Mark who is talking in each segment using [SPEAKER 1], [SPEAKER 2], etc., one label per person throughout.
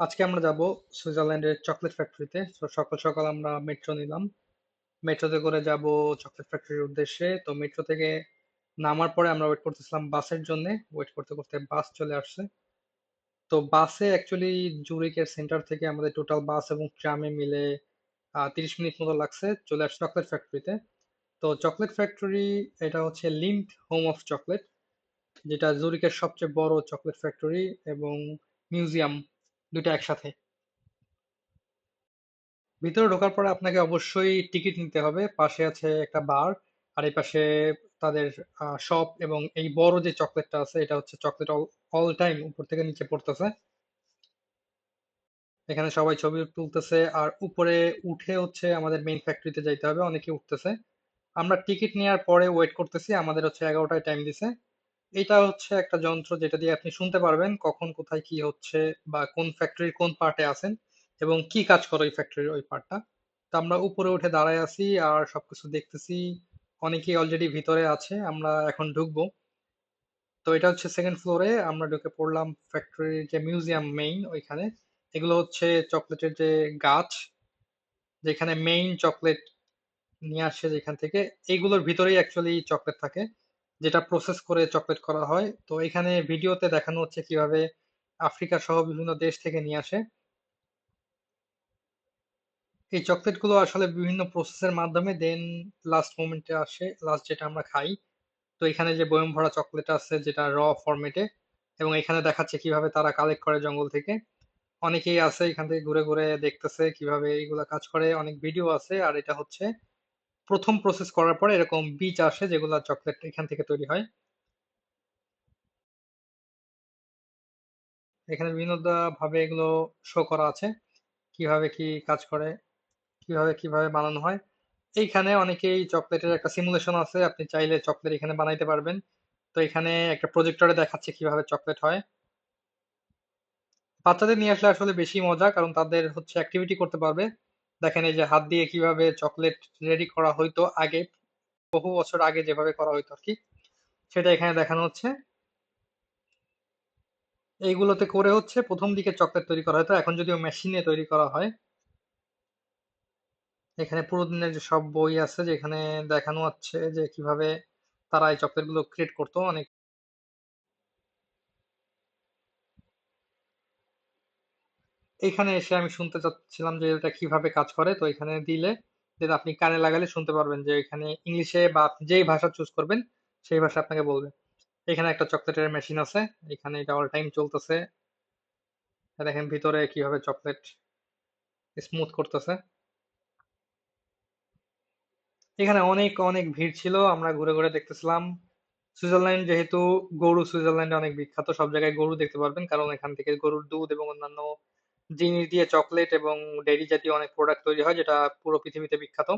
[SPEAKER 1] আজকে আমরা যাব সুইজারল্যান্ডের চকলেট ফ্যাক্টরিতে। তো সকাল সকাল আমরা মেট্রো নিলাম। মেট্রোতে করে যাব চকলেট ফ্যাক্টরির উদ্দেশ্যে। তো মেট্রো থেকে নামার পরে আমরা ওয়েট করতেছিলাম বাসের জন্য। ওয়েট করতে করতে বাস চলে আসছে। তো বাসে অ্যাকচুয়ালি জুরিকের সেন্টার থেকে আমাদের টোটাল বাস এবং ট্রামে মিলে তিরিশ মিনিট মতো লাগছে চলে আসছে চকলেট ফ্যাক্টরিতে। তো চকলেট ফ্যাক্টরি এটা হচ্ছে লিন্ড হোম অফ চকলেট, যেটা জুরিকের সবচেয়ে বড় চকলেট ফ্যাক্টরি এবং মিউজিয়াম দুটো একসাথে। ভিতরে ঢোকার পরে আপনাকে অবশ্যই টিকিট নিতে হবে। পাশে আছে একটা বার আর এই পাশে তাদের শপ এবং এই বড় যে চকলেটটা আছে, এটা হচ্ছে চকলেট অল টাইম উপর থেকে নিচে পড়তেছে। এখানে সবাই ছবি তুলতেছে, আর উপরে উঠে হচ্ছে আমাদের মেইন ফ্যাক্টরিতে যাইতে হবে অনেকে উঠতেছে। আমরা টিকিট নেওয়ার পরে ওয়েট করতেছি, আমাদের হচ্ছে এগারোটায় টাইম দিছে। এটা হচ্ছে একটা যন্ত্র যেটা দিয়ে আপনি শুনতে পারবেন কখন কোথায় কি হচ্ছে বা কোন ফ্যাক্টরির কোন পার্টে আছেন এবং কি কাজ করে ওই ফ্যাক্টরির ওই পার্টটা তো আমরা উপরে উঠে দাঁড়ায় আছি আর সবকিছু দেখতেছি। অনেকেই অলরেডি ভিতরে আছে, আমরা এখন ঢুকবো। তো এটা হচ্ছে সেকেন্ড ফ্লোরে আমরা ঢুকে পড়লাম ফ্যাক্টরির যে মিউজিয়াম মেইন ওইখানে। এগুলো হচ্ছে চকলেটের যে গাছ, যেখানে মেইন চকলেট নিয়ে আসে যেখান থেকে। এগুলোর ভিতরেই অ্যাকচুয়ালি চকলেট থাকে। যেটা প্রসেস করে চকলেট করা হয়। তো এখানে ভিডিওতে দেখানো হচ্ছে কীভাবে আফ্রিকা সহ বিভিন্ন দেশ থেকে নিয়ে আসে। এই চকলেটগুলো আসলে বিভিন্ন প্রসেসের মাধ্যমে দেন লাস্ট মোমেন্টে আসে লাস্ট যেটা আমরা খাই। তো এখানে যে বয়ম ভরা চকলেট আছে যেটা র ফরম্যাটে এবং এখানে দেখাচ্ছে কীভাবে তারা কালেক্ট করে জঙ্গল থেকে। অনেকেই আছে এখান থেকে ঘুরে ঘুরে দেখতেছে কীভাবে এইগুলা কাজ করে। অনেক ভিডিও আছে আর এটা হচ্ছে প্রথম প্রসেস করার পরে এরকম বীজ আসে যেগুলা চকলেট এখান থেকে তৈরি হয়। এখানে বিভিন্ন ভাবে এগুলো শো করা আছে। কীভাবে কি কাজ করে, কীভাবে কীভাবে বানানো হয়। এইখানে অনেকেই চকলেটের একটা সিমুলেশন আছে, আপনি চাইলে চকলেট এখানে বানাইতে পারবেন। তো এখানে একটা প্রজেক্টরে দেখাচ্ছে কীভাবে চকলেট হয়। বাচ্চাদের নিয়ে আসলে আসলে বেশি মজা, কারণ তাদের হচ্ছে অ্যাক্টিভিটি করতে পারবে। দেখেন এই যে হাত দিয়ে কীভাবে চকলেট রেডি করা হইতো আগে, বহু বছর আগে যেভাবে করা হইতো আর কি, সেটা এখানে দেখানো হচ্ছে। এইগুলোতে করে হচ্ছে প্রথম দিকে চকলেট তৈরি করা হতো এখন যদিও মেশিনে তৈরি করা হয়, এখানে পুরো দিনের যে সব বই আছে যেখানে দেখানো হচ্ছে যে কীভাবে তারা এই চকলেটগুলো ক্রিয়েট করতো, অনেক এখানে এসে আমি শুনতে চাচ্ছিলাম যে এটা কীভাবে কাজ করে। তো এখানে দিলে যেটা আপনি কানে লাগালে শুনতে পারবেন যে এখানে ইংলিশে বা যেই ভাষা চুজ করবেন, সেই ভাষা আপনাকে বলবে। এখানে একটা চকলেটের মেশিন আছে, এখানে এটা অল টাইম চলতেছে। দেখেন ভিতরে কীভাবে চকলেট স্মুথ করতেছে। এখানে অনেক অনেক ভিড় ছিল, আমরা ঘুরে ঘুরে দেখতেছিলাম। সুইজারল্যান্ড যেহেতু গরু সুইজারল্যান্ডে অনেক বিখ্যাত, সব জায়গায় গরু দেখতে পারবেন। কারণ এখান থেকে গরুর দুধ এবং অন্যান্য জিনিস দিয়ে চকলেট এবং ডেইরি জাতীয় অনেক প্রোডাক্ট তৈরি হয়, যেটা পুরো পৃথিবীতে বিখ্যাত।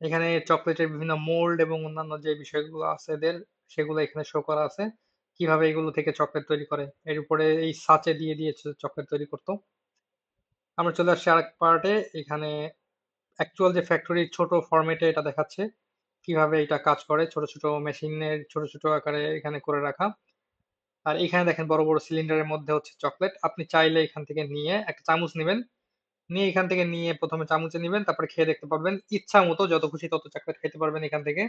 [SPEAKER 1] এখানে চকলেটের বিভিন্ন মোল্ড এবং অন্যান্য যে বিষয়গুলো আছে এদের, সেগুলো এখানে শো করা আছে। কীভাবে এগুলো থেকে চকলেট তৈরি করে, এর উপরে এই সাচে দিয়ে দিয়ে চকলেট তৈরি করতো। আমরা চলে আসছি আরেক পার্টে এখানে অ্যাকচুয়াল যে ফ্যাক্টরির ছোট ফরম্যাটে এটা দেখাচ্ছে। কীভাবে এটা কাজ করে, ছোট ছোট মেশিনের ছোট ছোট আকারে এখানে করে রাখা। আর এখানে দেখেন বড় বড় সিলিন্ডারের মধ্যে হচ্ছে চকলেট আপনি চাইলে এখান থেকে নিয়ে একটা চামচ নেবেন। নিয়ে এখান থেকে নিয়ে প্রথমে চামচে নেবেন, তারপরে খেয়ে দেখতে পারবেন। ইচ্ছা মতো, যত খুশি তত চকলেট খেতে পারবেন এখান থেকে।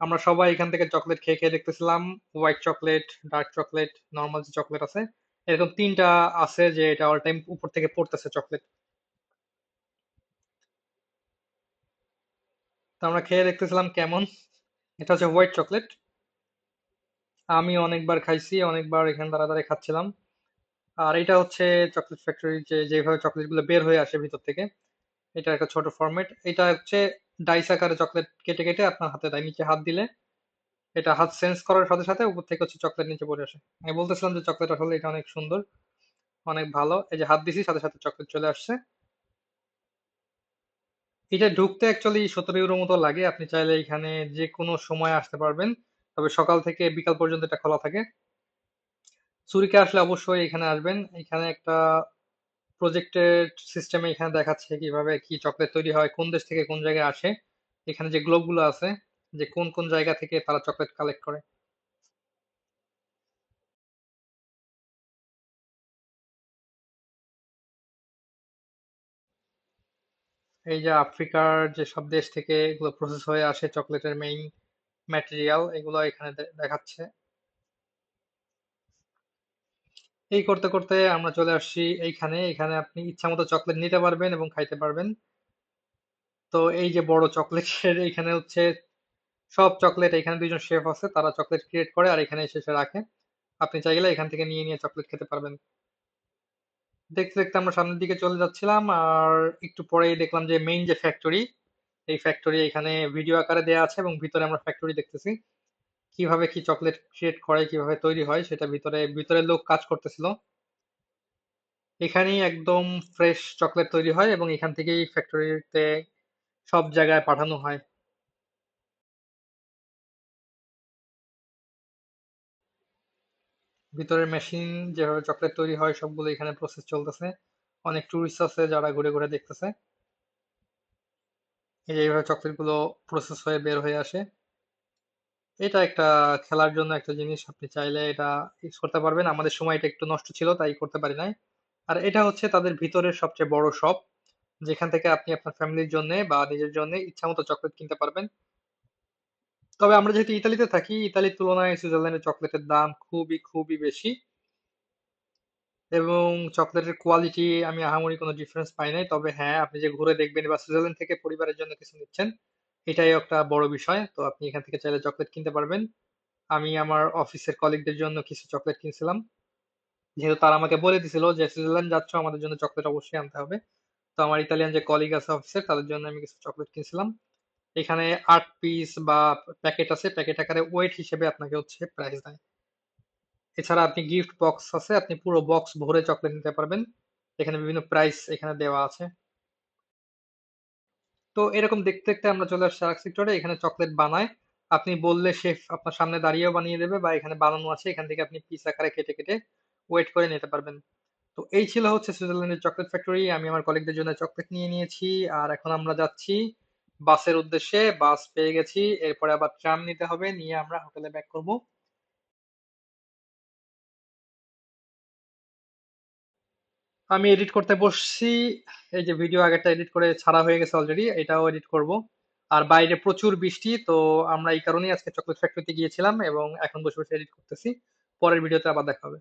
[SPEAKER 1] আমরা সবাই এখান থেকে চকলেট খেয়ে খেয়ে দেখতেছিলাম। White chocolate dark chocolate normal যে চকলেট আছে, এরকম তিনটা আছে যে এটা অল টাইম উপর থেকে পড়তেছে চকলেট তো আমরা খেয়ে দেখতেছিলাম কেমন। এটা হচ্ছে হোয়াইট চকলেট আমি অনেকবার খাইছি, অনেকবার এখানে দাঁড়া খাচ্ছিলাম। আর এটা হচ্ছে চকলেট ফ্যাক্টরি যে, যেভাবে চকলেটগুলো বের হয়ে আসে ভিতর থেকে, এটা একটা ছোট ফরম্যাট এটা হচ্ছে ডাইস আকারে চকলেট কেটে কেটে আপনার হাতে দেয়, নিচে হাত দিলে এটা হাত সেন্স করার সাথে সাথে উপর থেকে হচ্ছে চকলেট নিচে পড়ে আসে। আমি বলতেছিলাম যে চকলেট আসলে এটা অনেক সুন্দর, অনেক ভালো। এই যে হাত দিছি, সাথে সাথে চকলেট চলে আসছে। এটা ঢুকতে অ্যাকচুয়ালি সতেরো ইউরো মতো লাগে। আপনি চাইলে এখানে যে কোনো সময় আসতে পারবেন। তবে সকাল থেকে বিকাল পর্যন্ত এটা খোলা থাকে। চুরিকে আসলে অবশ্যই এখানে আসবেন। এখানে একটা প্রজেক্টের সিস্টেমে এখানে দেখাচ্ছে কীভাবে কি চকলেট তৈরি হয়, কোন দেশ থেকে কোন জায়গায় আসে। এখানে যে গ্লোবগুলো আছে, যে কোন কোন জায়গা থেকে তারা চকলেট কালেক্ট করে। এই যে আফ্রিকার যে সব দেশ থেকে এগুলো প্রসেস হয়ে আসে চকলেটের মেইন ম্যাটেরিয়াল এগুলো এখানে দেখাচ্ছে। এই করতে করতে আমরা চলে আসছি এইখানে। এখানে আপনি ইচ্ছা মতো চকলেট নিতে পারবেন এবং খাইতে পারবেন। তো এই যে বড় চকলেটের এখানে হচ্ছে সব চকলেট এখানে দুইজন শেফ আছে, তারা চকলেট ক্রিয়েট করে আর এখানে এসে রাখে। আপনি চাইলে এখান থেকে নিয়ে নিয়ে চকলেট খেতে পারবেন। দেখতে দেখতে আমরা সামনের দিকে চলে যাচ্ছিলাম, আর একটু পরেই দেখলাম যে মেইন যে ফ্যাক্টরি এই ফ্যাক্টরি এখানে ভিডিও আকারে দেয়া আছে এবং ভিতরে আমরা ফ্যাক্টরি দেখতেছি। কীভাবে কি চকলেট ক্রিয়েট করে, কীভাবে তৈরি হয়, সেটা ভিতরে ভিতরে লোক কাজ করতেছিল। এখানেই একদম ফ্রেশ চকলেট তৈরি হয় এবং এখান থেকেই ফ্যাক্টরিতে সব জায়গায় পাঠানো হয়। ভিতরের মেশিন যেভাবে চকলেট তৈরি হয়, সবগুলো এখানে প্রসেস চলতেছে। অনেক টুরিস্ট আছে যারা ঘুরে ঘুরে দেখতেছে। এই যে এইভাবে চকলেটগুলো প্রসেস হয়ে বের হয়ে আসে। এটা একটা খেলার জন্য একটা জিনিস, আপনি চাইলে এটা ইউজ করতে পারবেন। আমাদের সময়টা একটু নষ্ট ছিল, তাই করতে পারি নাই। আর এটা হচ্ছে তাদের ভিতরের সবচেয়ে বড় শপ যেখান থেকে আপনি আপনার ফ্যামিলির জন্য বা নিজের জন্য ইচ্ছা মতো চকলেট কিনতে পারবেন। তবে আমরা যেহেতু ইতালিতে থাকি, ইতালির তুলনায় সুইজারল্যান্ডের চকলেটের দাম খুবই খুবই বেশি। এবং চকলেটের কোয়ালিটি আমি আহামরি কোনো ডিফারেন্স পাই নাই। তবে হ্যাঁ আপনি যে ঘুরে দেখবেন বা সুইজারল্যান্ড থেকে পরিবারের জন্য কিছু নিচ্ছেন, এটাই একটা বড় বিষয়। তো আপনি এখান থেকে চাইলে চকলেট কিনতে পারবেন। আমি আমার অফিসের কলিগদের জন্য কিছু চকলেট কিনছিলাম। যেহেতু তারা আমাকে বলে দিছিল যে সুইজারল্যান্ড যাচ্ছ, আমাদের জন্য চকলেট অবশ্যই আনতে হবে। তো আমার ইতালিয়ান যে কলিগ আছে অফিসের তাদের জন্য আমি কিছু চকলেট কিনছিলাম। এখানে আট পিস বা প্যাকেট আছে। প্যাকেট আকারে ওয়েট হিসেবে আপনাকে হচ্ছে প্রাইস দেয়। এছাড়া আপনি গিফট বক্স আছে, আপনি পুরো বক্স ভরে চকলেট নিতে পারবেন। এখানে বিভিন্ন প্রাইস এখানে দেওয়া আছে। তো এরকম দেখতে দেখতে আমরা চলে আসছি আরেক সেক্টরে এখানে চকলেট বানায়। আপনি বললে শেফ আপনার সামনে দাঁড়িয়েও বানিয়ে দেবে বা এখানে বানানো আছে, এখান থেকে আপনি পিস আকারে কেটে কেটে ওয়েট করে নিতে পারবেন। তো এই ছিল হচ্ছে সুইজারল্যান্ডের চকলেট ফ্যাক্টরি আমি আমার কলিগদের জন্য চকলেট নিয়ে নিয়েছি। আর এখন আমরা যাচ্ছি বাসের উদ্দেশ্যে, বাস পেয়ে গেছি, এরপরে আবার ট্রাম নিতে হবে, নিয়ে আমরা হোটেলে ব্যাক করব। আমি এডিট করতে বসছি। এই যে ভিডিও আগেটা এডিট করে ছাড়া হয়ে গেছে অলরেডি এটাও এডিট করব। আর বাইরে প্রচুর বৃষ্টি, তো আমরা এই কারণেই আজকে চকলেট ফ্যাক্টরিতে গিয়েছিলাম এবং এখন বসে বসে এডিট করতেছি। পরের ভিডিওতে আবার দেখা হবে।